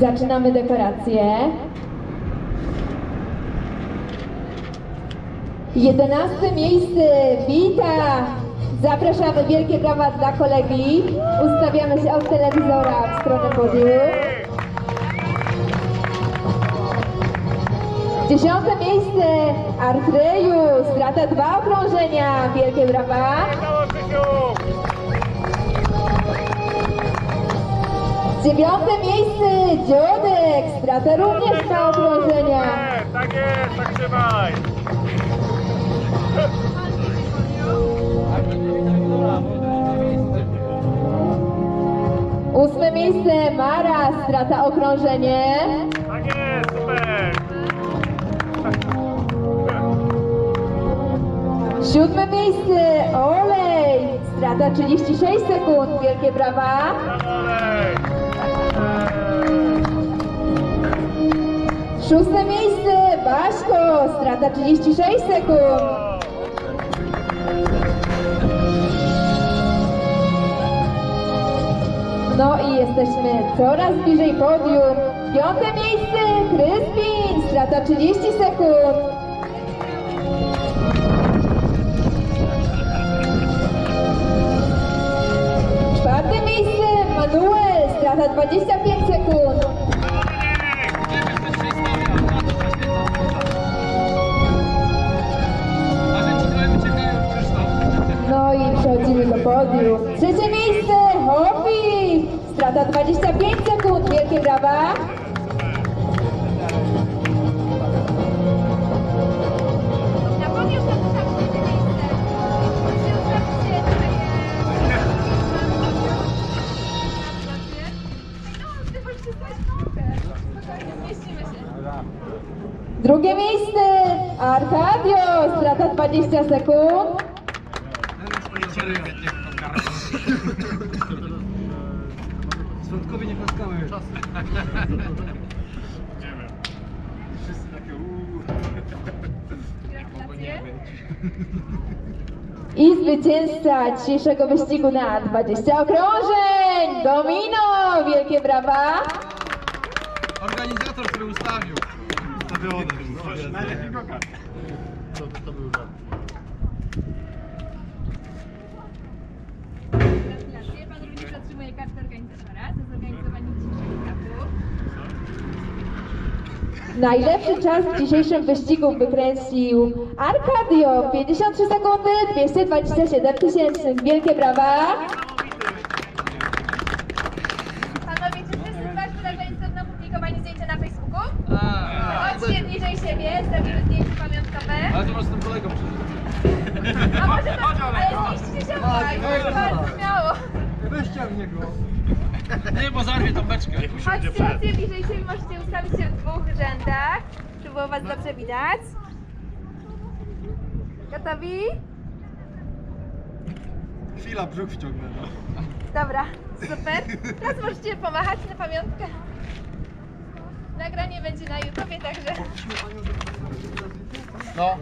Zaczynamy dekorację. Jedenaste miejsce wita. Zapraszamy, wielkie brawa dla kolegi. Ustawiamy się od telewizora w stronę podium. Dziesiąte miejsce Artreju, strata dwa okrążenia, wielkie brawa. Dziewiąte miejsce Dziodek, strata również okrążenia. Super, Tak jest, tak trzymaj! Ósme miejsce Mara, strata okrążenie. Tak jest, super! Siódme miejsce Olej, strata 36 sekund, wielkie brawa. Brawo, Olej! Szóste miejsce Baśko, strata 36 sekund. No i jesteśmy coraz bliżej podium. Piąte miejsce Kryspin, strata 30 sekund. Czwarte miejsce Manuel, strata 25 podium. Trzecie miejsce Hopi, strata 25 sekund, wielkie brawa. Drugie miejsce Arkadio, strata 20 sekund. Nie klaskamy. Idziemy. Wszyscy takie uuu. Gratulacje. I zwycięzca dzisiejszego wyścigu na 20 okrążeń, Domino, wielkie brawa. Organizator, który ustawił. Ustawiony. Najlepiej go To, to był żart. Gratulacje. Pan również otrzymuje kartę organizatora Najlepszy czas w dzisiejszym wyścigu wykreślił Arkadio, 53 sekundy, 227 tysięcy, wielkie brawa. Panowie, czy wszyscy z Was są na publikowanie zdjęcia na Facebooku? Chodźcie bliżej siebie, zrobimy zdjęcie pamiątkowe. Ale to masz z tym kolegą przeżyć. A może to, ale zmieścicie się obaj, bardzo miało. Weźcie w niego. Nie, bo zarwie tą beczkę. Niech usiądzie Chodźcie, przed. chodźcie bliżej możecie ustawić się w dwóch rzędach, żeby było Was dobrze widać. Gotowi? Chwila, brzuch wciągnę. No. Dobra, super. Teraz możecie pomachać na pamiątkę. Nagranie będzie na YouTubie, także No.